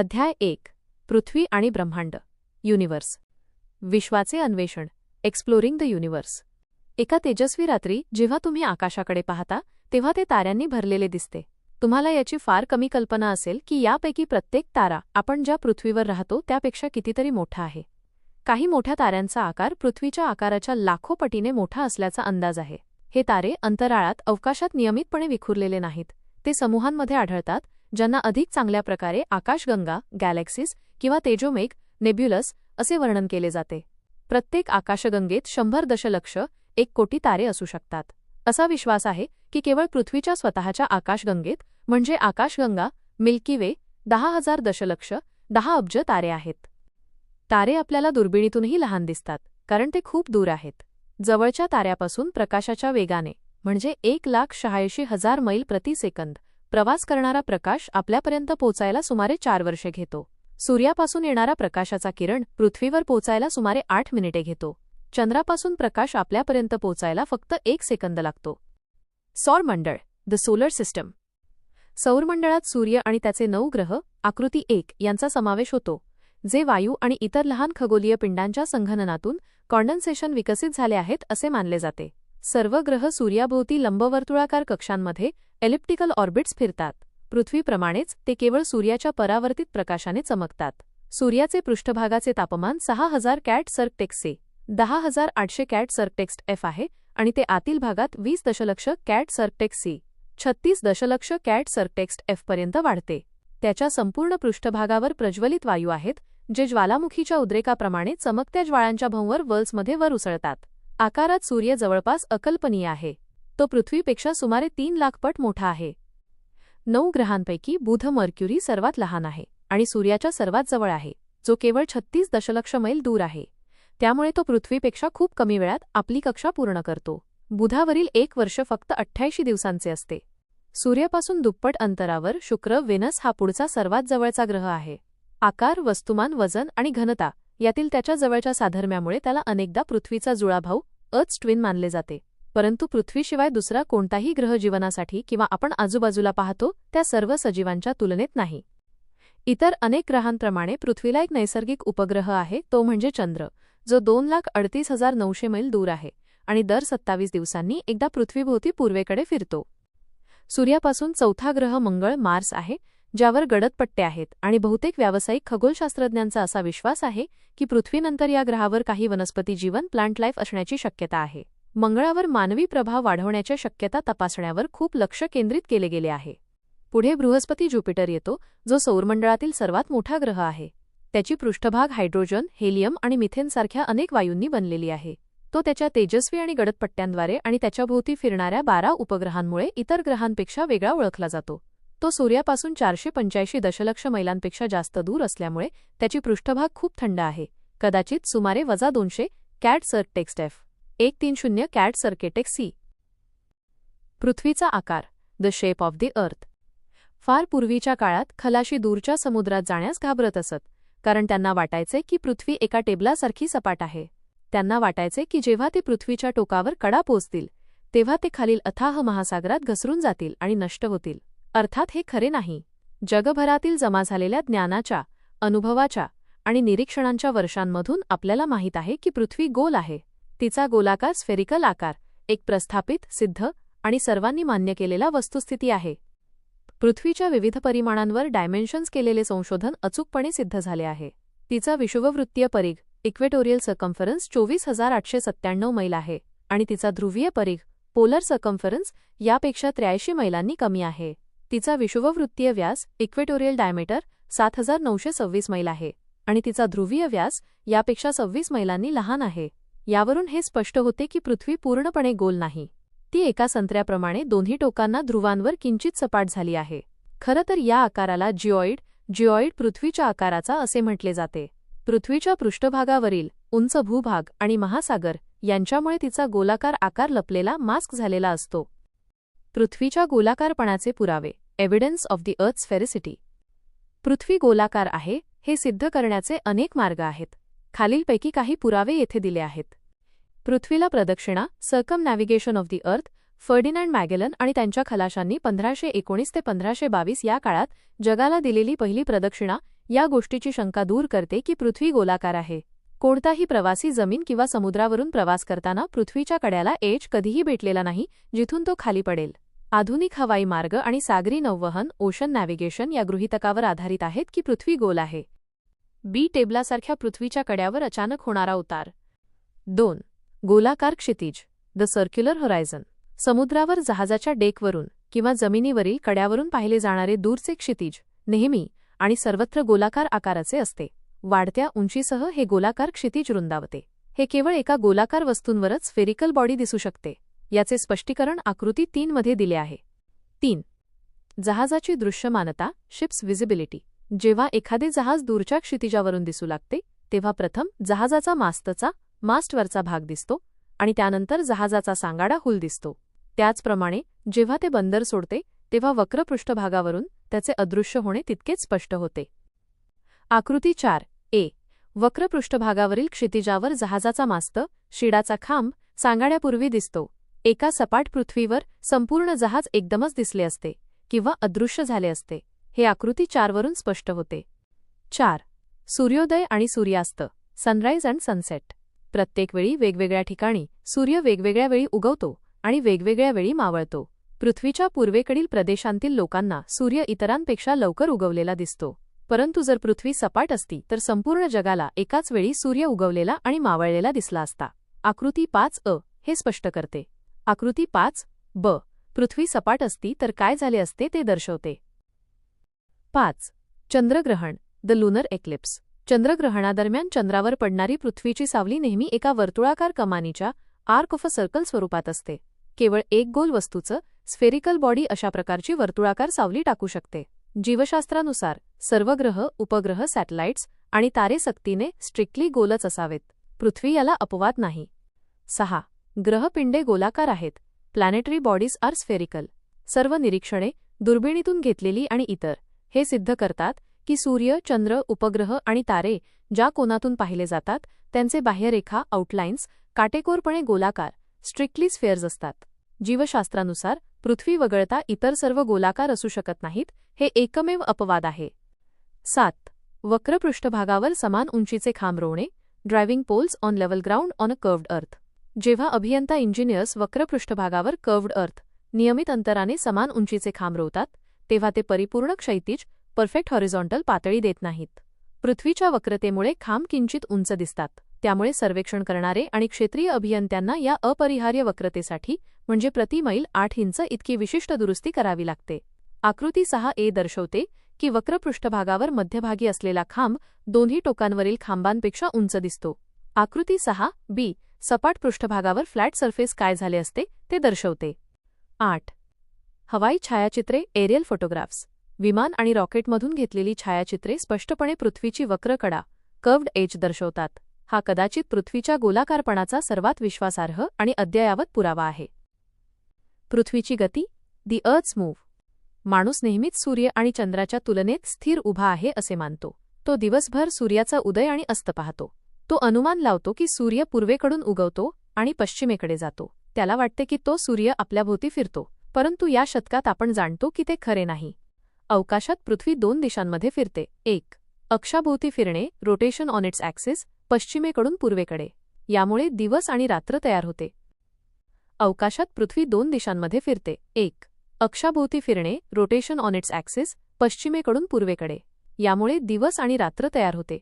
अध्याय एक पृथ्वी आणि ब्रह्मांड युनिव्हर्स विश्वाचे अन्वेषण एक्सप्लोरिंग द युनिवर्स एका तेजस्वी रात्री जेव्हा तुम्ही आकाशाकडे पाहता तेव्हा ते ताऱ्यांनी भरलेले दिसते. तुम्हाला याची फार कमी कल्पना असेल की यापैकी प्रत्येक तारा आपण ज्या पृथ्वीवर राहतो त्यापेक्षा कितीतरी मोठा आहे. काही मोठ्या ताऱ्यांचा आकार पृथ्वीच्या आकाराच्या लाखो पटीने मोठा असल्याचा अंदाज आहे. हे तारे अंतराळात अवकाशात नियमितपणे विखुरलेले नाहीत. ते समूहांमध्ये आढळतात ज्यांना अधिक चांगल्या प्रकारे आकाशगंगा गॅलेक्सीज किंवा तेजोमेघ नेब्युलस असे वर्णन केले जाते. प्रत्येक आकाशगंगेत शंभर दशलक्ष एक कोटी तारे असू शकतात. असा विश्वास आहे की केवळ पृथ्वीच्या स्वतःच्या आकाशगंगेत म्हणजे आकाशगंगा मिल्की वे दहा हजार दशलक्ष दहा अब्ज तारे आहेत. तारे आपल्याला दुर्बिणीतूनही लहान दिसतात कारण ते खूप दूर आहेत. जवळच्या ताऱ्यापासून प्रकाशाच्या वेगाने म्हणजे एक लाख शहाऐंशी हजार मैल प्रति सेकंद प्रवास करणारा प्रकाश आपल्यापर्यंत पोचायला सुमारे चार वर्षे घेतो. सूर्यापासून येणारा प्रकाशाचा किरण पृथ्वीवर पोचायला सुमारे आठ मिनिटे घेतो. चंद्रापासून प्रकाश आपल्यापर्यंत पोचायला फक्त एक सेकंद लागतो. सौरमंडळ द सोलर सिस्टम. सौरमंडळात सूर्य आणि त्याचे नऊ ग्रह आकृती एक यांचा समावेश होतो जे वायू आणि इतर लहान खगोलीय पिंडांच्या संघननातून कॉन्डन्सेशन विकसित झाले आहेत असे मानले जाते. सर्व ग्रह सूर्याभोवती लंबवर्तुळाकार कक्षांमध्ये एलिप्टिकल ऑर्बिट्स फिरतात. पृथ्वीप्रमाणेच ते केवळ सूर्याच्या परावर्तित प्रकाशाने चमकतात. सूर्याचे पृष्ठभागाचे तापमान सहा हजार कॅट सर्कटेक्सचे दहा हजार आठशे कॅट सर्कटेक्स्ट एफ आहे आणि ते आतील भागात वीस दशलक्ष कॅट सर्कटेक्स सी छत्तीस दशलक्ष कॅट सर्कटेक्स्ट एफपर्यंत वाढते. त्याच्या संपूर्ण पृष्ठभागावर प्रज्वलित वायू आहेत जे ज्वालामुखीच्या उद्रेकाप्रमाणे चमकत्या ज्वाळांच्या भोंवर वर्ल्समध्ये वर उसळतात. आकारात सूर्य जवळपास अकल्पनीय आहे. तो पृथ्वीपेक्षा सुमारे तीन लाख पट मोठा आहे. नऊ ग्रहांपैकी बुध मर्क्युरी सर्वात लहान आहे आणि सूर्याच्या सर्वात जवळ आहे जो केवळ छत्तीस दशलक्ष मैल दूर आहे. त्यामुळे तो पृथ्वीपेक्षा खूप कमी वेळात आपली कक्षा पूर्ण करतो. बुधावरील एक वर्ष फक्त अठ्ठ्याऐंशी दिवसांचे असते. सूर्यापासून दुप्पट अंतरावर शुक्र वेनस हा पुढचा सर्वात जवळचा ग्रह आहे. आकार वस्तुमान वजन आणि घनता यातील त्याच्या जवळच्या साधर्म्यामुळे त्याला अनेकदा पृथ्वीचा जुळाभाऊ अर्थ ट्विन मानले जाते. परंतु पृथ्वीशिवाय दुसरा कोणताही ग्रह जीवनासाठी किंवा आपण आजूबाजूला पाहतो त्या सर्व सजीवांच्या तुलनेत नाही. इतर अनेक ग्रहांप्रमाणे पृथ्वीला एक नैसर्गिक उपग्रह आहे तो म्हणजे चंद्र जो दोन लाख अडतीस हजार नऊशे मैल दूर आहे आणि दर सत्तावीस दिवसांनी एकदा पृथ्वीभोवती पूर्वेकडे फिरतो. सूर्यापासून चौथा ग्रह मंगळ मार्स आहे ज्यावर गडद पट्टे आहेत आणि बहुतेक व्यावसायिक खगोलशास्त्रज्ञांचा असा विश्वास आहे की पृथ्वीनंतर या ग्रहावर काही वनस्पती जीवन प्लांट लाईफ असण्याची शक्यता आहे. मंगळावर मानवी प्रभाव वाढवण्याच्या शक्यता तपासण्यावर खूप लक्ष केंद्रित केले गेले आहे. पुढे बृहस्पती ज्युपिटर येतो जो सौरमंडळातील सर्वात मोठा ग्रह आहे. त्याची पृष्ठभाग हायड्रोजन हेलियम आणि मिथेनसारख्या अनेक वायूंनी बनलेली आहे. तो त्याच्या तेजस्वी आणि गडदपट्ट्यांद्वारे आणि त्याच्याभोवती फिरणाऱ्या बारा उपग्रहांमुळे इतर ग्रहांपेक्षा वेगळा ओळखला जातो. तो सूर्यापासून चारशे पंच्याऐंशी दशलक्ष मैलांपेक्षा जास्त दूर असल्यामुळे त्याची पृष्ठभाग खूप थंड आहे. कदाचित सुमारे वजा दोनशे कॅट सर्टेक्स्ट एफ. एक तीन शून्य कॅट सर्केटेक सी. पृथ्वीचा आकार. The shape of the earth. फार पूर्वीच्या काळात खलाशी दूरच्या समुद्रात जाण्यास घाबरत असत कारण त्यांना वाटायचे की पृथ्वी एका टेबलासारखी सपाट आहे. त्यांना वाटायचे की जेव्हा ते पृथ्वीच्या टोकावर कडा पोचतील तेव्हा ते खालील अथाह महासागरात घसरून जातील आणि नष्ट होतील. अर्थात हे खरे नाही. जगभरातील जमा झालेल्या ज्ञानाच्या अनुभवाच्या आणि निरीक्षणांच्या वर्षांमधून आपल्याला माहीत आहे की पृथ्वी गोल आहे. तिचा गोलाकार स्फेरिकल आकार एक प्रस्थापित सिद्ध आणि सर्वांनी मान्य केलेला वस्तुस्थिती आहे. पृथ्वीच्या विविध परिमाणांवर डायमेन्शन्स केलेले संशोधन अचूकपणे सिद्ध झाले आहे. तिचा विषुववृत्तीय परीघ इक्वेटोरियल सकम्फरन्स चोवीस हजार आठशे सत्त्याण्णव मैल आहे आणि तिचा ध्रुवीय परीघ पोलर सकम्फरन्स यापेक्षा त्र्याऐंशी मैलांनी कमी आहे. तिचा विषुववृत्तीय व्यास इक्वेटोरियल डायमीटर सात हजार नऊशे सव्वीस मैल आहे आणि तिचा ध्रुवीय व्यास यापेक्षा सव्वीस मैलांनी लहान आहे. यावरून हे स्पष्ट होते की पृथ्वी पूर्णपणे गोल नाही. ती एका संत्र्याप्रमाणे दोन्ही टोकांना ध्रुवांवर किंचित सपाट झाली आहे. खरं तर या आकाराला जिओइड जिओइड पृथ्वीच्या आकाराचा असे म्हटले जाते. पृथ्वीच्या पृष्ठभागावरील उंच भूभाग आणि महासागर यांच्यामुळे तिचा गोलाकार आकार लपलेला मास्क झालेला असतो. पृथ्वीच्या गोलाकारपणाचे पुरावे. एव्हिडन्स ऑफ दी अर्थ फेरिसिटी पृथ्वी गोलाकार आहे हे सिद्ध करण्याचे अनेक मार्ग आहेत. खालीलपैकी काही पुरावे येथे दिले आहेत. पृथ्वीला प्रदक्षिणा सर्कम नॅव्हिगेशन ऑफ दी अर्थ फर्डिनँड मॅगेलन आणि त्यांच्या खलाशांनी पंधराशे एकोणीस ते पंधराशे बावीस या काळात जगाला दिलेली पहिली प्रदक्षिणा या गोष्टीची शंका दूर करते की पृथ्वी गोलाकार आहे. कोणताही प्रवासी जमीन किंवा समुद्रावरून प्रवास करताना पृथ्वीच्या कड्याला एज कधीही भेटलेला नाही जिथून तो खाली पडेल. आधुनिक हवाई मार्ग आणि सागरी नौवहन ओशन नॅव्हिगेशन या गृहितकावर आधारित आहेत की पृथ्वी गोल आहे. बी टेबलासारख्या पृथ्वीच्या कड्यावर अचानक होणारा उतार. दोन. गोलाकार क्षितिज. द सर्क्युलर होरायझन समुद्रावर जहाजाच्या डेकवरून किंवा जमिनीवरील कड्यावरून पाहिले जाणारे दूरचे क्षितिज नेहमी आणि सर्वत्र गोलाकार आकाराचे असते. वाढत्या उंचीसह हे गोलाकार क्षितिज रुंदावते. हे केवळ एका गोलाकार वस्तूंवरच फेरिकल बॉडी दिसू शकते. याचे स्पष्टीकरण आकृती तीन मध्ये दिले आहे. तीन. जहाजाची दृश्यमानता शिप्स विजिबिलिटी जेव्हा एखादे जहाज दूरच्या क्षितिजावरून दिसू लागते तेव्हा प्रथम जहाजाचा मास्तचा मास्टवरचा भाग दिसतो आणि त्यानंतर जहाजाचा सांगाडा हुल दिसतो. त्याचप्रमाणे जेव्हा ते बंदर सोडते तेव्हा वक्र पृष्ठभागावरून त्याचे अदृश्य होणे तितकेच स्पष्ट होते. आकृती चार. ए. वक्र पृष्ठभागावरील क्षितिजावर जहाजाचा मास्त शिडाचा खांब सांगाड्यापूर्वी दिसतो. एका सपाट पृथ्वीवर संपूर्ण जहाज एकदमच दिसले असते किंवा अदृश्य झाले असते हे आकृती चारवरून स्पष्ट होते. चार. सूर्योदय आणि सूर्यास्त सनराईज अँड सनसेट प्रत्येक वेळी वेगवेगळ्या ठिकाणी सूर्य वेगवेगळ्या वेळी उगवतो आणि वेगवेगळ्या वेळी मावळतो. पृथ्वीच्या पूर्वेकडील प्रदेशांतील लोकांना सूर्य इतरांपेक्षा लवकर उगवलेला दिसतो. परंतु जर पृथ्वी सपाट असती तर संपूर्ण जगाला एकाच वेळी सूर्य उगवलेला आणि मावळलेला दिसला असता. आकृती पाच अ हे स्पष्ट करते. आकृती पाच ब. पृथ्वी सपाट असती तर काय झाले असते ते दर्शवते. पाच. चंद्रग्रहण द लुनर एक्लिप्स चंद्रग्रहणादरम्यान चंद्रावर पडणारी पृथ्वीची सावली नेहमी एका वर्तुळाकार कमानीच्या आर्क ऑफ अ सर्कल स्वरूपात असते. केवळ एक गोल वस्तूचं स्फेरिकल बॉडी अशा प्रकारची वर्तुळाकार सावली टाकू शकते. जीवशास्त्रानुसार सर्व ग्रह उपग्रह सॅटेलाइट्स आणि तारे सक्तीने स्ट्रिक्टली गोलच असावेत. पृथ्वी याला अपवाद नाही. सहा. ग्रहपिंडे गोलाकार आहेत. प्लॅनेटरी बॉडीज आर स्फेरिकल सर्व निरीक्षणे दुर्बिणीतून घेतलेली आणि इतर. हे सिद्ध करतात की सूर्य चंद्र उपग्रह आणि तारे ज्या कोनातून पाहिले जातात त्यांचे बाह्यरेखा आउटलाईन्स काटेकोरपणे गोलाकार स्ट्रिक्टली स्फेअर्स असतात. जीवशास्त्रानुसार पृथ्वी वगळता इतर सर्व गोलाकार असू शकत नाहीत हे एकमेव अपवाद आहे. सात. वक्र पृष्ठभागावर समान उंचीचे खांब रोवणे driving poles on level ground on a curved earth जेव्हा अभियंता इंजिनियर्स वक्र पृष्ठभागावर कर्व्ड अर्थ नियमित अंतराने समान उंचीचे खांब रोवतात तेव्हा ते परिपूर्ण क्षैतिज परफेक्ट हॉरिझॉन्टल पातळी देत नाहीत. पृथ्वीच्या वक्रतेमुळे खांब किंचित उंच दिसतात त्यामुळे सर्वेक्षण करणारे आणि क्षेत्रीय अभियंत्यांना या अपरिहार्य वक्रतेसाठी म्हणजे प्रति मैल आठ इंच इतकी विशिष्ट दुरुस्ती करावी लागते. आकृती सहा ए दर्शवते की वक्र पृष्ठभागावर मध्यभागी असलेला खांब दोन्ही टोकांवरील खांबांपेक्षा उंच दिसतो. आकृती सहा बी सपाट पृष्ठभागावर फ्लॅट सरफेस काय झाले असते ते दर्शवते. आठ. हवाई छायाचित्रे एरियल फोटोग्राफ्स. विमान आणि रॉकेटमधून घेतलेली छायाचित्रे स्पष्टपणे पृथ्वीची वक्रकडा कर्व्ड एज दर्शवतात. हा कदाचित पृथ्वीच्या गोलाकारपणाचा सर्वात विश्वासार्ह आणि अद्ययावत पुरावा आहे. पृथ्वीची गती दी अर्थ्स मूव्ह. माणूस नेहमीच सूर्य आणि चंद्राच्या तुलनेत स्थिर उभा आहे असे मानतो. तो दिवसभर सूर्याचा उदय आणि अस्त पाहतो. तो अनुमान लावतो की सूर्य पूर्वेकडून उगवतो आणि पश्चिमेकडे जातो. त्याला वाटते की तो सूर्य आपल्याभोवती फिरतो परंतु या शतकात आपण जाणतो की ते खरे नाही. अवकाशात पृथ्वी दोन दिशांमध्ये फिरते. एक अक्षाभोवती फिरणे रोटेशन ऑन इट्स ॲक्सिस पश्चिमेकडून पूर्वेकडे. यामुळे दिवस आणि रात्र तयार होते. अवकाशात पृथ्वी दोन दिशांमध्ये फिरते. एक अक्षाभोवती फिरणे रोटेशन ऑन इट्स ॲक्सिस पश्चिमेकडून पूर्वेकडे. यामुळे दिवस आणि रात्र तयार होते.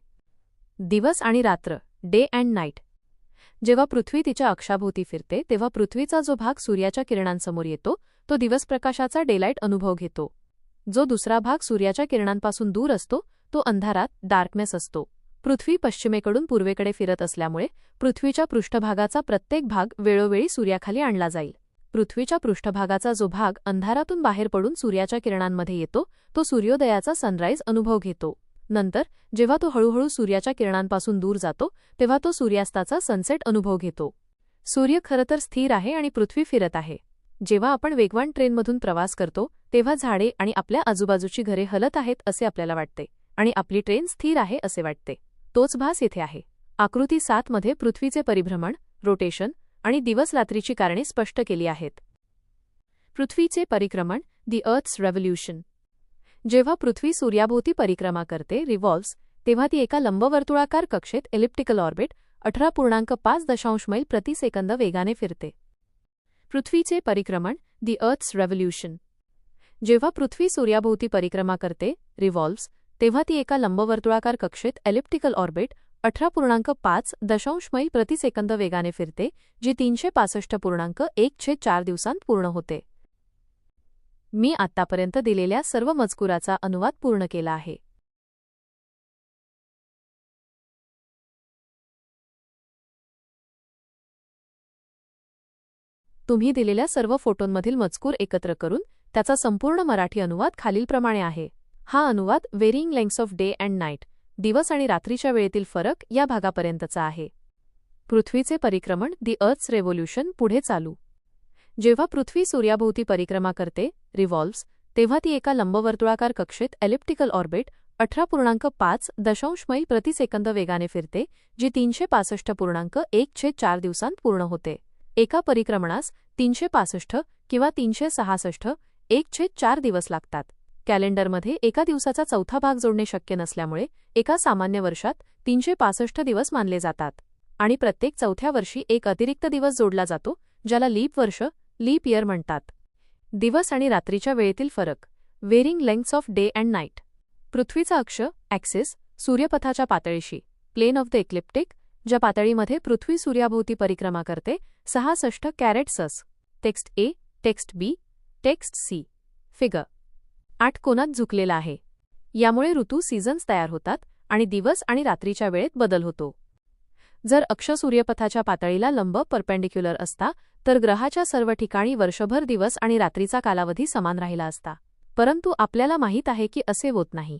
दिवस आणि रात्र डे अँड नाईट. जेव्हा पृथ्वी तिच्या अक्षाभोवती फिरते तेव्हा पृथ्वीचा जो भाग सूर्याच्या किरणांसमोर येतो तो दिवसप्रकाशाचा डेलाईट अनुभव घेतो. जो दुसरा भाग सूर्याच्या किरणांपासून दूर असतो तो अंधारात डार्कनेस असतो. पृथ्वी पश्चिमेकडून पूर्वेकडे फिरत असल्यामुळे पृथ्वीच्या पृष्ठभागाचा प्रत्येक भाग वेळोवेळी सूर्याखाली आणला जाईल. पृथ्वीच्या पृष्ठभागाचा जो भाग अंधारातून बाहेर पडून सूर्याच्या किरणांमध्ये येतो तो सूर्योदयाचा सनराईज अनुभव घेतो. नंतर जेव्हा तो हळूहळू सूर्याच्या किरणांपासून दूर जातो तेव्हा तो सूर्यास्ताचा सनसेट अनुभव घेतो. सूर्य खरं तर स्थिर आहे आणि पृथ्वी फिरत आहे. जेव्हा आपण वेगवान ट्रेनमधून प्रवास करतो तेव्हा झाडे आणि आपल्या आजूबाजूची घरे हलत आहेत असे आपल्याला वाटते आणि आपली ट्रेन स्थिर आहे असे वाटते. तोच भास येथे आहे. आकृती सातमध्ये पृथ्वीचे परिभ्रमण रोटेशन आणि दिवस रात्रीची कारणे स्पष्ट केली आहेत. पृथ्वीचे परिक्रमण दी अर्थ्स रेव्होल्युशन जेव्हा पृथ्वी सूर्याभोवती परिक्रमा करते रिव्हॉल्व्स तेव्हा ती एका लंबवर्तुळाकार कक्षेत एलिप्टिकल ऑर्बिट अठरा पूर्णांक पाच दशांश मैल प्रति सेकंद वेगाने फिरते. पृथ्वीचे परिक्रमण दी अर्थ्स रेव्होल्युशन जेव्हा पृथ्वी सूर्याभोवती परिक्रमा करते रिव्हॉल्व्स तेव्हा ती एका लंबवर्तुळाकार कक्षेत एलिप्टिकल ऑर्बिट अठरा पूर्णांक पाच दशांश मैल प्रति सेकंद वेगाने फिरते, जी तीनशे पासष्ट पूर्णांक एक छे चार दिवसांत पूर्ण होते. मी आत्तापर्यंत दिलेल्या सर्व मजकुराचा अनुवाद पूर्ण केला आहे. तुम्ही दिलेल्या सर्व फोटोंमधील मजकूर एकत्र करून त्याचा संपूर्ण मराठी अनुवाद खालीलप्रमाणे आहे. हा अनुवाद varying lengths of day and night दिवस आणि रात्रीच्या वेळेतील फरक या भागापर्यंतचा आहे. पृथ्वीचे परिक्रमण दी अर्थ्स रेव्होल्युशन पुढे चालू. जेव्हा पृथ्वी सूर्याभोवती परिक्रमा करते रिव्हॉल्व्स तेव्हा ती एका लंबवर्तुळाकार कक्षेत एलिप्टिकल ऑर्बिट अठरा पूर्णांक पाच दशांश मैल प्रतिसेकंद वेगाने फिरते जी तीनशे पासष्ट पूर्णांक एक छेद चार दिवसांत पूर्ण होते. एका परिक्रमणास तीनशे पासष्ट किंवा तीनशे सहासष्ट एक छेद चार दिवस लागतात. कॅलेंडरमध्ये एका दिवसाचा चौथा भाग जोडणे शक्य नसल्यामुळे एका सामान्य वर्षात तीनशे पासष्ट दिवस मानले जातात. आणि प्रत्येक चौथ्या वर्षी एक अतिरिक्त दिवस जोडला जातो ज्याला लीप वर्ष लीप इयर म्हणतात. दिवस आणि रात्रीच्या वेळेतील फरक. Varying lengths of day and night. पृथ्वीचा अक्ष ॲक्सिस सूर्यपथाच्या पातळीशी. प्लेन ऑफ द इक्लिप्टिक ज्या पातळीमध्ये पृथ्वी सूर्याभोवती परिक्रमा करते सहासष्ट caret sauce. Text A text B text C. Figure. आठ कोनात झुकलेला आहे. यामुळे ऋतू सीझन्स तयार होतात आणि दिवस आणि रात्रीच्या वेळेत बदल होतो. जर अक्ष सूर्यपथाच्या पातळीला लंब परपेंडिक्युलर असता तर ग्रहाच्या सर्व ठिकाणी वर्षभर दिवस आणि रात्रीचा कालावधी समान राहिला असता. परंतु आपल्याला माहीत आहे की असे होत नाही.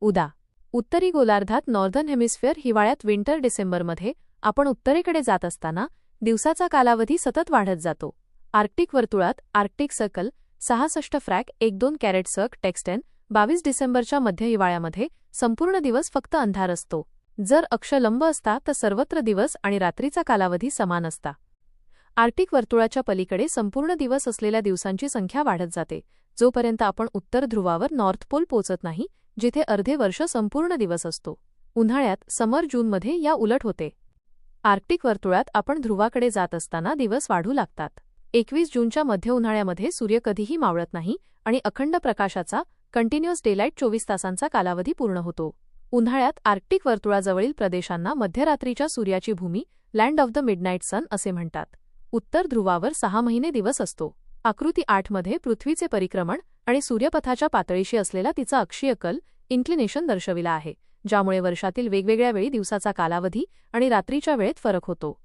उदा. उत्तरी गोलार्धात नॉर्दर्न हेमिस्फिअर हिवाळ्यात विंटर डिसेंबरमध्ये आपण उत्तरेकडे जात असताना दिवसाचा कालावधी सतत वाढत जातो. आर्क्टिक वर्तुळात आर्क्टिक सर्कल सहासष्ट फ्रॅक एक दोन कॅरेट सर्क टेक्स्टेन बावीस डिसेंबरच्या मध्य हिवाळ्यामध्ये संपूर्ण दिवस फक्त अंधार असतो. जर अक्ष लंब असता तर सर्वत्र दिवस आणि रात्रीचा कालावधी समान असता. आर्टिक वर्तुळाच्या पलीकडे संपूर्ण दिवस असलेल्या दिवसांची संख्या वाढत जाते जोपर्यंत आपण उत्तर ध्रुवावर नॉर्थ पोल पोचत नाही जिथे अर्धे वर्ष संपूर्ण दिवस असतो. उन्हाळ्यात समर जूनमध्ये या उलट होते. आर्क्टिक वर्तुळात आपण ध्रुवाकडे जात असताना दिवस वाढू लागतात. एकवीस जूनच्या मध्य उन्हाळ्यामध्ये सूर्य कधीही मावळत नाही आणि अखंड प्रकाशाचा कंटिन्युअस डेलाईट चोवीस तासांचा कालावधी पूर्ण होतो. उन्हाळ्यात आर्क्टिक वर्तुळाजवळील प्रदेशांना मध्यरात्रीच्या सूर्याची भूमी land of the midnight sun असे म्हणतात. उत्तर ध्रुवावर सहा महिने दिवस असतो. आकृती आठमध्ये पृथ्वीचे परिक्रमण आणि सूर्यपथाच्या पातळीशी असलेला तिचा अक्षीय कल इन्क्लिनेशन दर्शविला आहे ज्यामुळे वर्षातील वेगवेगळ्या वेळी दिवसाचा कालावधी आणि रात्रीच्या वेळेत फरक होतो.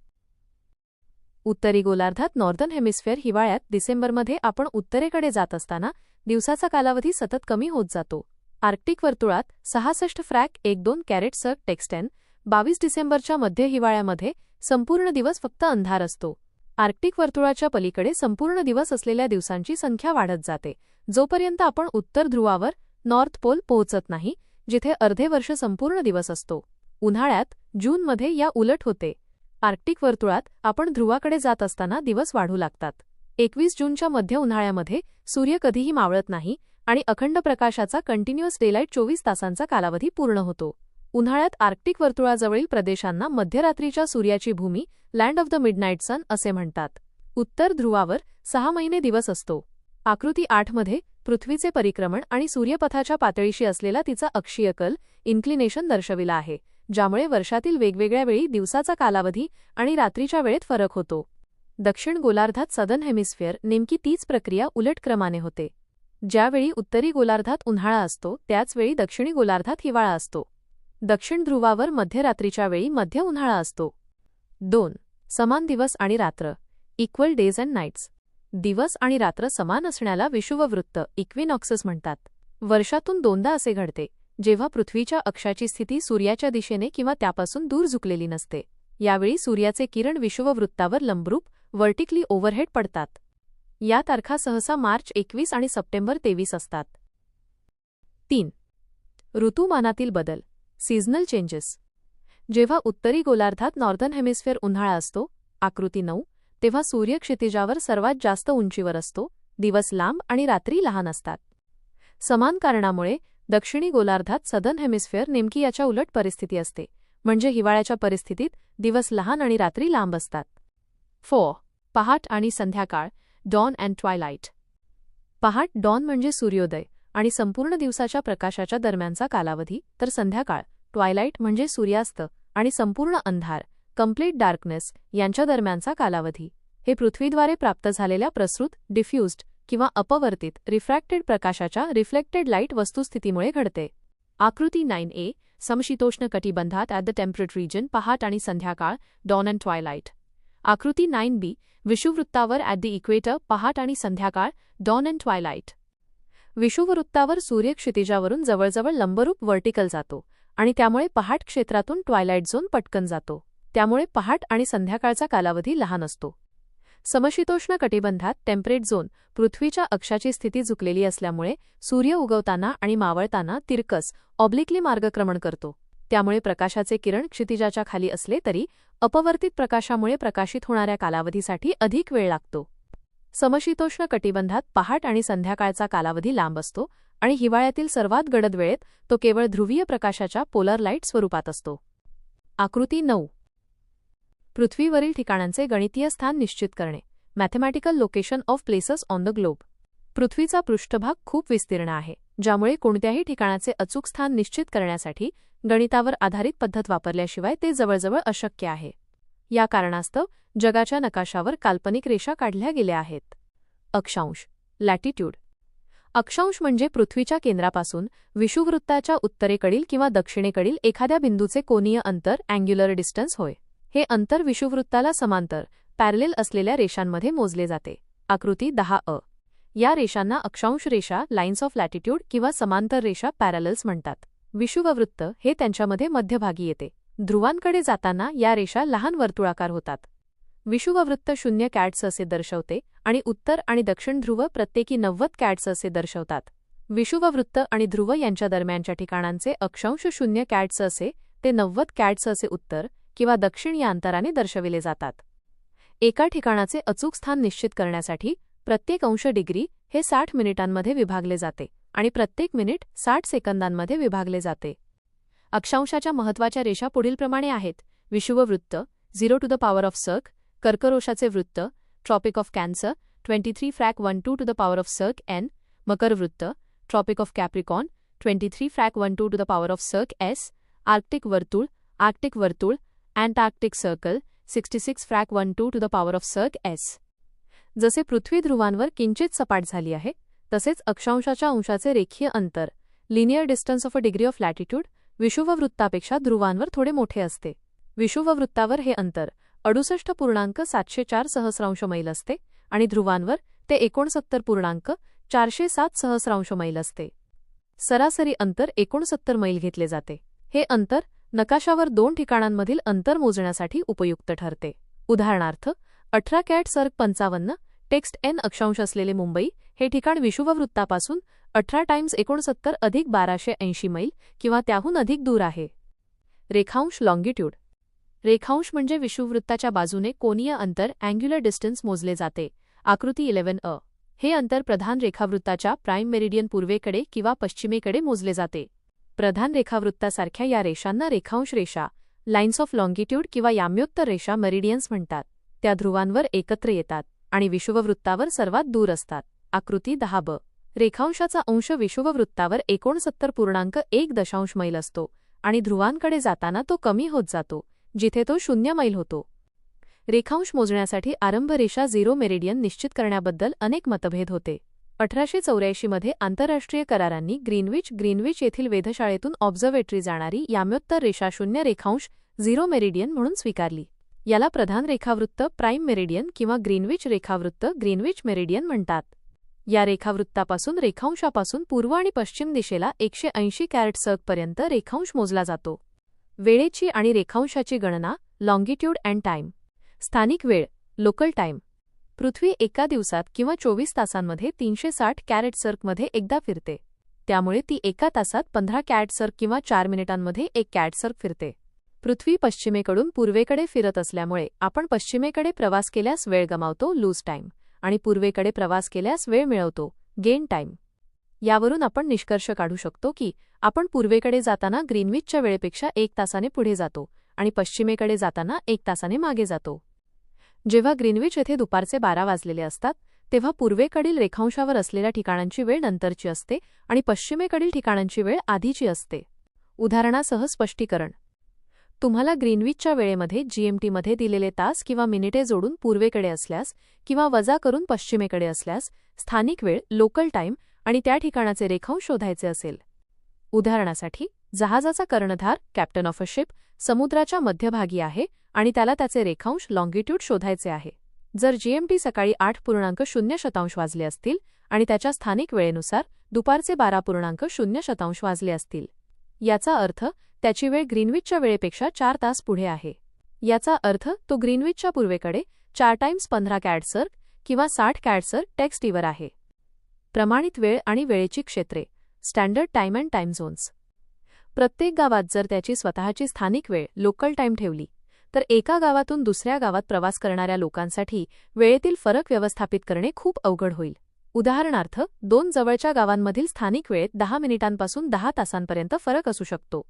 उत्तरी गोलार्धात नॉर्दर्न हेमिस्फिअर हिवाळ्यात डिसेंबरमध्ये आपण उत्तरेकडे जात असताना दिवसाचा कालावधी सतत कमी होत जातो. आर्क्टिक वर्तुळात सहासष्ट फ्रॅक एक दोन कॅरेट सर्क टेक्स्टेन बावीस डिसेंबरच्या मध्य हिवाळ्यामध्ये संपूर्ण दिवस फक्त अंधार असतो. आर्क्टिक वर्तुळाच्या पलीकडे संपूर्ण दिवस असलेल्या दिवसांची संख्या वाढत जाते. जोपर्यंत आपण उत्तर ध्रुवावर नॉर्थ पोल पोहोचत नाही जिथे अर्धे वर्ष संपूर्ण दिवस असतो. उन्हाळ्यात जूनमध्ये या उलट होते. आर्क्टिक वर्तुळात आपण ध्रुवाकडे जात असताना दिवस वाढू लागतात. एकवीस जूनच्या मध्य उन्हाळ्यामध्ये सूर्य कधीही मावळत नाही आणि अखंड प्रकाशाचा कंटिन्युअस डेलाईट चोवीस तासांचा कालावधी पूर्ण होतो. उन्हाळ्यात आर्क्टिक वर्तुळाजवळील प्रदेशांना मध्यरात्रीच्या सूर्याची भूमी land of the midnight sun असे म्हणतात. उत्तर ध्रुवावर सहा महिने दिवस असतो. आकृती आठमध्ये पृथ्वीचे परिक्रमण आणि सूर्यपथाच्या पातळीशी असलेला तिचा अक्षीय कल इन्क्लिनेशन दर्शविला आहे ज्यामुळे वर्षातील वेगवेगळ्या वेळी दिवसाचा कालावधी आणि रात्रीच्या वेळेत फरक होतो. दक्षिण गोलार्धात सदन हेमिस्फिअर नेमकी तीच प्रक्रिया उलट क्रमाने होते. ज्यावेळी उत्तरी गोलार्धात उन्हाळा असतो त्याचवेळी दक्षिणी गोलार्धात हिवाळा असतो. दक्षिण ध्रुवावर मध्यरात्रीच्या वेळी मध्य उन्हाळा असतो. दोन. समान दिवस आणि रात्र. Equal days and nights. दिवस आणि रात्र समान असण्याला विषुववृत्त इक्विनॉक्सस म्हणतात. वर्षातून दोनदा असे घडते जेव्हा पृथ्वीच्या अक्षाची स्थिती सूर्याच्या दिशेने किंवा त्यापासून दूर झुकलेली नसते. यावेळी सूर्याचे किरण विषुववृत्तावर लंबरूप व्हर्टिकली ओव्हरहेड पडतात. या तारखा सहसा मार्च एकवीस आणि सप्टेंबर तेवीस असतात. तीन. ऋतुमानातील बदल. Seasonal changes. जेव्हा उत्तरी गोलार्धात नॉर्दर्न हेमिस्फिअर उन्हाळा असतो आकृती नऊ तेव्हा सूर्य क्षितिजावर सर्वात जास्त उंचीवर असतो दिवस लांब आणि रात्री लहान असतात. समान कारणामुळे दक्षिणी गोलार्धात सदन हेमिस्फिअर नेमकी याच्या उलट परिस्थिती असते म्हणजे हिवाळ्याच्या परिस्थितीत दिवस लहान आणि रात्री लांब असतात. फो पहाट आणि संध्याकाळ. Dawn and twilight. पहाट डॉन म्हणजे सूर्योदय आणि संपूर्ण दिवसाच्या प्रकाशाच्या दरम्यानचा कालावधी तर संध्याकाळ. ट्वायलाइट म्हणजे सूर्यास्त आणि संपूर्ण अंधार कंप्लीट डार्कनेस यांच्या दरम्यानचा कालावधी. हे पृथ्वीद्वारे प्राप्त झालेल्या प्रसृत डिफ्युज्ड किंवा अपवर्तित रिफ्रॅक्टेड प्रकाशाच्या रिफ्लेक्टेड लाइट वस्तुस्थितीमुळे घडते. आकृती नाईन ए समशीतोष्ण कटिबंधात ॲट द टेम्परेट रिजन पहाट आणि संध्याकाळ डॉन अँड ट्वायलाईट आकृती नाईन बी विषुववृत्तावर ॲट द इक्वेटर पहाट आणि संध्याकाळ डॉन अँड ट्वायलाइट विषुववृत्तावर सूर्य क्षितिजावरून जवळजवळ लंबरूप व्हर्टिकल जातो आणि त्यामुळे पहाट क्षेत्रातून ट्वायलाईट झोन पटकन जातो. त्यामुळे पहाट आणि संध्याकाळचा कालावधी लहान असतो. समशीतोष्ण कटिबंधात टेम्परेट झोन पृथ्वीच्या अक्षाची स्थिती झुकलेली असल्यामुळे सूर्य उगवताना आणि मावळताना तिरकस ऑब्लिकली मार्गक्रमण करतो. त्यामुळे प्रकाशाचे किरण क्षितिजाच्या खाली असले तरी अपवर्तित प्रकाशामुळे प्रकाशित होणाऱ्या कालावधीसाठी अधिक वेळ लागतो. समशीतोष्ण कटिबंधात पहाट आणि संध्याकाळचा कालावधी लांब असतो आणि हिवाळ्यातील सर्वात गडद वेळेत तो केवळ ध्रुवीय प्रकाशाच्या पोलर लाइट स्वरूपात असतो. आकृती नऊ. पृथ्वीवरील ठिकाणांचे गणितीय स्थान निश्चित करणे. Mathematical location of places on the globe. पृथ्वीचा पृष्ठभाग खूप विस्तीर्ण आहे ज्यामुळे कोणत्याही ठिकाणाचे अचूक स्थान निश्चित करण्यासाठी गणितावर आधारित पद्धत वापरल्याशिवाय ते जवळजवळ अशक्य आहे. या कारणास्तव जगाच्या नकाशावर काल्पनिक रेषा काढल्या गेल्या आहेत. अक्षांश लॅटिट्यूड अक्षांश म्हणजे पृथ्वीच्या केंद्रापासून विषुववृत्ताच्या उत्तरेकडील किंवा दक्षिणेकडील एखाद्या बिंदूचे कोनीय अंतर अँग्युलर डिस्टन्स होय. हे अंतर विषुववृत्ताला समांतर पॅरलेल असलेल्या रेषांमध्ये मोजले जाते. आकृती दहा अ. या रेषांना अक्षांश रेषा लाईन्स ऑफ लॅटिट्यूड किंवा समांतर रेषा पॅरलल्स म्हणतात. विषुववृत्त हे त्यांच्यामध्ये मध्यभागी येते. ध्रुवांकडे जाताना या रेषा लहान वर्तुळाकार होतात. विषुववृत्त शून्य कॅट्स असे दर्शवते आणि उत्तर आणि दक्षिण ध्रुव प्रत्येकी नव्वद कॅट्स असे दर्शवतात. विषुववृत्त आणि ध्रुव यांच्या दरम्यानच्या ठिकाणांचे अक्षांश शून्य कॅट्स असे ते नव्वद कॅट्स असे उत्तर किंवा दक्षिण या अंतराने दर्शविले जातात. एका ठिकाणाचे अचूक स्थान निश्चित करण्यासाठी प्रत्येक अंश डिग्री हे साठ मिनिटांमध्ये विभागले जाते आणि प्रत्येक मिनिट साठ सेकंदांमध्ये विभागले जाते. अक्षांशाच्या महत्त्वाच्या रेषा पुढीलप्रमाणे आहेत. विषुववृत्त zero to the power of circ कर्करोषाचे वृत्त tropic of cancer twenty three frac one two to the power of circ N मकरवृत्त tropic of Capricorn twenty three frac one two to the power of circ S Arctic वर्तुळ Arctic वर्तुळ Antarctic circle sixty six frac one two to the power of circ S. जसे पृथ्वी ध्रुवांवर किंचित सपाट झाली आहे तसेच अक्षांशाच्या अंशाचे रेखीय अंतर linear distance of a degree of latitude विषुववृत्तापेक्षा ध्रुवांवर थोडे मोठे असते. विषुववृत्तावर हे अंतर अडुसष्ट पूर्णांक सातशे चार सहस्रांश मैल असते आणि ध्रुवांवर ते एकोणसत्तर पूर्णांक चारशे सात सहस्रांश मैल असते. सरासरी अंतर एकोणसत्तर मैल घेतले जाते. हे अंतर नकाशावर दोन ठिकाणांमधील अंतर मोजण्यासाठी उपयुक्त ठरते. उदाहरणार्थ अठरा कॅट सर्क पंचावन्न टेक्स्ट एन अक्षांश असलेले मुंबई हे ठिकाण विषुववृत्तापासून अठरा टाइम्स एकोणसत्तर अधिक बाराशे ऐंशी मैल किंवा त्याहून अधिक दूर आहे. रेखांश लॉंगिट्यूड रेखांश म्हणजे विषुववृत्ताच्या बाजूने कोनीय अंतर अँग्युलर डिस्टन्स मोजले जाते. आकृती इलेव्हन अ. हे अंतर प्रधान रेखावृत्ताच्या प्राईम मेरिडियन पूर्वेकडे किंवा पश्चिमेकडे मोजले जाते. प्रधान रेखावृत्तासारख्या या रेषांना रेखांश रेषा लाईन्स ऑफ लॉंगिट्यूड किंवा याम्योत्तर रेषा मेरिडियन्स म्हणतात. त्या ध्रुवांवर एकत्र येतात आणि विषुववृत्तावर सर्वात दूर असतात. आकृती दहा ब. रेखांशाचा अंश विषुववृत्तावर एकोणसत्तर पूर्णांक एक दशांश मैल असतो आणि ध्रुवांकडे जाताना तो कमी होत जातो जिथे तो शून्य मैल होतो. रेखांश मोजण्यासाठी आरंभरेषा झिरो मेरिडियन निश्चित करण्याबद्दल अनेक मतभेद होते. अठराशे चौऱ्याऐंशीमध्ये आंतरराष्ट्रीय करारांनी ग्रीनविच ग्रीनविच येथील वेधशाळेतून ऑब्झर्वेटरी जाणारी याम्योत्तर रेषा शून्य रेखांश झिरो मेरिडियन म्हणून स्वीकारली. याला प्रधान रेखावृत्त प्राईम मेरिडियन किंवा ग्रीनविच रेखावृत्त ग्रीनविच मेरिडियन म्हणतात. या रेखावृत्तापासून रेखांशापासून पूर्व आणि पश्चिम दिशेला एकशे ऐंशी कॅरेट सर्कपर्यंत रेखांश मोजला जातो. वेळेची आणि रेखांशाची गणना लॉंगिट्यूड अँड टाईम स्थानिक वेळ लोकल टाईम पृथ्वी एका दिवसात किंवा चोवीस तासांमध्ये तीनशे साठ कॅरेट सर्कमध्ये एकदा फिरते. त्यामुळे ती एका तासात पंधरा कॅट सर्क किंवा चार मिनिटांमध्ये एक कॅट सर्क फिरते. पृथ्वी पश्चिमेकडून पूर्वेकडे फिरत असल्यामुळे आपण पश्चिमेकडे प्रवास केल्यास वेळ गमावतो लूज टाईम आणि पूर्वेकडे प्रवास केल्यास वेळ मिळवतो गेन टाईम यावरून आपण निष्कर्ष काढू शकतो की आपण पूर्वेकडे जाताना ग्रीनविचच्या वेळेपेक्षा एक तासाने पुढे जातो आणि पश्चिमेकडे जाताना एक तासाने मागे जातो. जेव्हा ग्रीनविच येथे दुपारचे बारा वाजलेले असतात तेव्हा पूर्वेकडील रेखांशावर असलेल्या ठिकाणांची वेळ नंतरची असते आणि पश्चिमेकडील ठिकाणांची वेळ आधीची असते. उदाहरणासह स्पष्टीकरण. तुम्हाला ग्रीनविचच्या वेळेमध्ये जीएमटीमध्ये दिलेले तास किंवा मिनिटे जोडून पूर्वेकडे असल्यास किंवा वजा करून पश्चिमेकडे असल्यास स्थानिक वेळ लोकल टाईम आणि त्या ठिकाणाचे रेखांश शोधायचे असेल. उदाहरणासाठी जहाजाचा कर्णधार कॅप्टन ऑफ अ शिप समुद्राच्या मध्यभागी आहे आणि त्याला त्याचे रेखांश लॉंगिट्यूड शोधायचे आहे. जर जीएमटी सकाळी आठ पूर्णांक शून्य शतांश वाजले असतील आणि त्याच्या स्थानिक वेळेनुसार दुपारचे बारा पूर्णांक शून्य शतांश वाजले असतील. याचा अर्थ त्याची वेळ ग्रीनविचच्या वेळेपेक्षा चार तास पुढे आहे. याचा अर्थ तो ग्रीनविचच्या पूर्वेकडे चार टाइम्स पंधरा कॅडसर किंवा साठ कॅडसर टेक्स्टीवर आहे. प्रमाणित वेळ आणि वेळेची क्षेत्रे standard time and time zones. प्रत्येक गावात जर त्याची स्वतःची स्थानिक वेळ लोकल टाइम ठेवली तर एका गावातून दुसऱ्या गावात प्रवास करणाऱ्या लोकांसाठी वेळेतील फरक व्यवस्थापित करणे खूप अवघड होईल. उदाहरणार्थ दोन जवळच्या गावांमधील स्थानिक वेळेत दहा मिनिटांपासून दहा तासांपर्यंत फरक असू शकतो.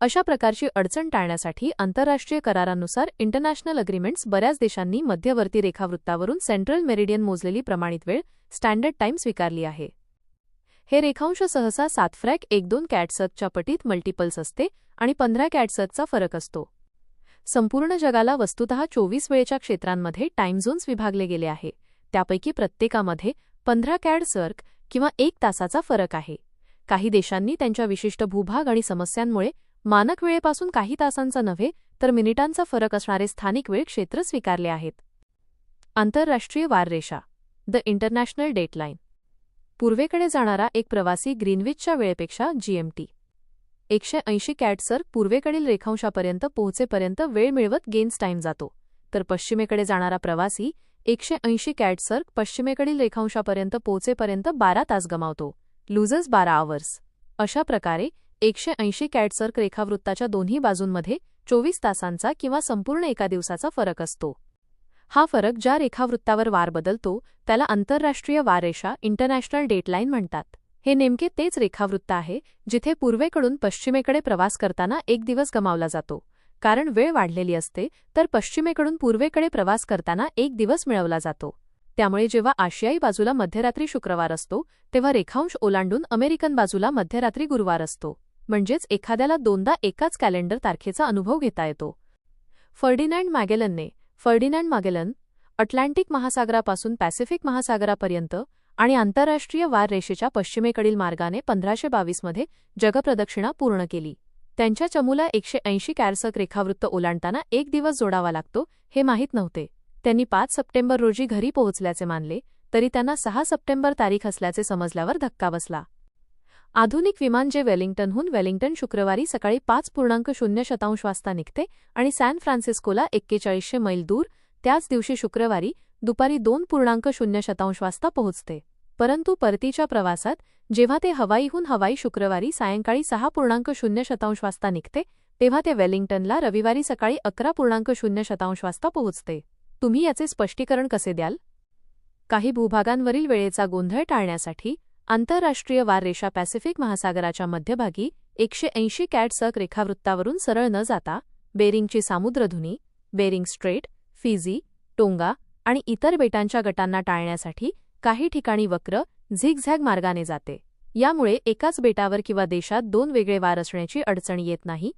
अशा प्रकारची अडचण टाळण्यासाठी आंतरराष्ट्रीय करारानुसार इंटरनॅशनल अग्रीमेंट्स बऱ्याच देशांनी मध्यवर्ती रेखावृत्तावरून सेंट्रल मेरिडियन मोजलेली प्रमाणित वेळ स्टँडर्ड टाइम स्वीकारली आहे. हे रेखांश सहसा सात फ्रॅक एक दोन कॅटसर्कच्या पटीत मल्टिपल्स असते आणि पंधरा कॅटसर्कचा फरक असतो. संपूर्ण जगाला वस्तुतः चोवीस वेळेच्या क्षेत्रांमध्ये टाइम झोन्स विभागले गेले आहे. त्यापैकी प्रत्येकामध्ये पंधरा कॅड सर्क किंवा एक तासाचा फरक आहे. काही देशांनी त्यांच्या विशिष्ट भूभाग आणि समस्यांमुळे मानक वेळेपासून काही तासांचा नव्हे तर मिनिटांचा फरक असणारे स्थानिक वेळ क्षेत्र स्वीकारले आहेत. आंतरराष्ट्रीय वाररेषा. The international dateline. पूर्वेकडे जाणारा एक प्रवासी ग्रीनविचच्या वेळेपेक्षा जीएमटी एकशे ऐंशी कॅटसर पूर्वेकडील रेखांशापर्यंत पोहोचेपर्यंत वेळ मिळवत गेन्स टाईम जातो. तर पश्चिमेकडे जाणारा प्रवासी एकशे ऐंशी कॅटसर्क पश्चिमेकडील रेखांशापर्यंत पोहोचेपर्यंत बारा तास गमावतो. लुझर्स बारा आवर्स अशा प्रकारे एकशे ऐंशी कॅटसर्क रेखावृत्ताच्या दोन्ही बाजूंमध्ये चोवीस तासांचा किंवा संपूर्ण एका दिवसाचा फरक असतो. हा फरक ज्या रेखावृत्तावर वार बदलतो त्याला आंतरराष्ट्रीय वारेषा इंटरनॅशनल डेटलाईन म्हणतात. हे नेमके तेच रेखावृत्त आहे जिथे पूर्वेकडून पश्चिमेकडे प्रवास करताना एक दिवस गमावला जातो. कारण वेळ वाढलेली असते तर पश्चिमेकडून पूर्वेकडे प्रवास करताना एक दिवस मिळवला जातो. त्यामुळे जेव्हा आशियाई बाजूला मध्यरात्री शुक्रवार असतो तेव्हा रेखांश ओलांडून अमेरिकन बाजूला मध्यरात्री गुरुवार असतो. म्हणजेच एखाद्याला दोनदा एकाच कॅलेंडर तारखेचा अनुभव घेता येतो. फर्डिनँड मॅगेलनने फर्डिनँड मॅगेलन अटलांटिक महासागरापासून पॅसिफिक महासागरापर्यंत आणि आंतरराष्ट्रीय वार रेषेच्या पश्चिमेकडील मार्गाने पंधराशे बावीसमध्ये जगप्रदक्षिणा पूर्ण केली. त्यांच्या चमूला एकशे ऐंशी कॅरसक रेखावृत्त ओलांडताना एक दिवस जोडावा लागतो हे माहीत नव्हते. त्यांनी पाच सप्टेंबर रोजी घरी पोहोचल्याचे मानले तरी त्यांना सहा सप्टेंबर तारीख असल्याचे समजल्यावर धक्का बसला. आधुनिक विमान जे वेलिंग्टनहून वेलिंग्टन शुक्रवारी सकाळी पाच पूर्णांक शून्य शतांश वाजता निघते आणि सॅन फ्रान्सिस्कोला एक्केचाळीसशे मैल दूर त्याच दिवशी शुक्रवारी दुपारी दोन पूर्णांक शून्य शतांश वाजता पोहोचते. परंतु परतीच्या प्रवासात जेव्हा ते हवाईहून हवाई शुक्रवारी सायंकाळी सहा पूर्णांक शून्य शतांश वाजता निघते तेव्हा ते वेलिंग्टनला रविवारी सकाळी अकरा पूर्णांक शून्य शतांश वाजता पोहोचते. तुम्ही याचे स्पष्टीकरण कसे द्याल? काही भूभागांवरील वेळेचा गोंधळ टाळण्यासाठी आंतरराष्ट्रीय वार रेषा पॅसिफिक महासागराच्या मध्यभागी एकशे ऐंशी कॅट सक रेखावृत्तावरून सरळ न जाता बेरिंगची सामुद्रधुनी बेरिंग स्ट्रेट फिजी टोंगा आणि इतर बेटांच्या गटांना टाळण्यासाठी काही ठिकाणी वक्र झिगझॅग मार्गाने जाते. यामुळे एकाच बेटावर किंवा देशात दोन वेगळे वार असण्याची अडचण येत नाही.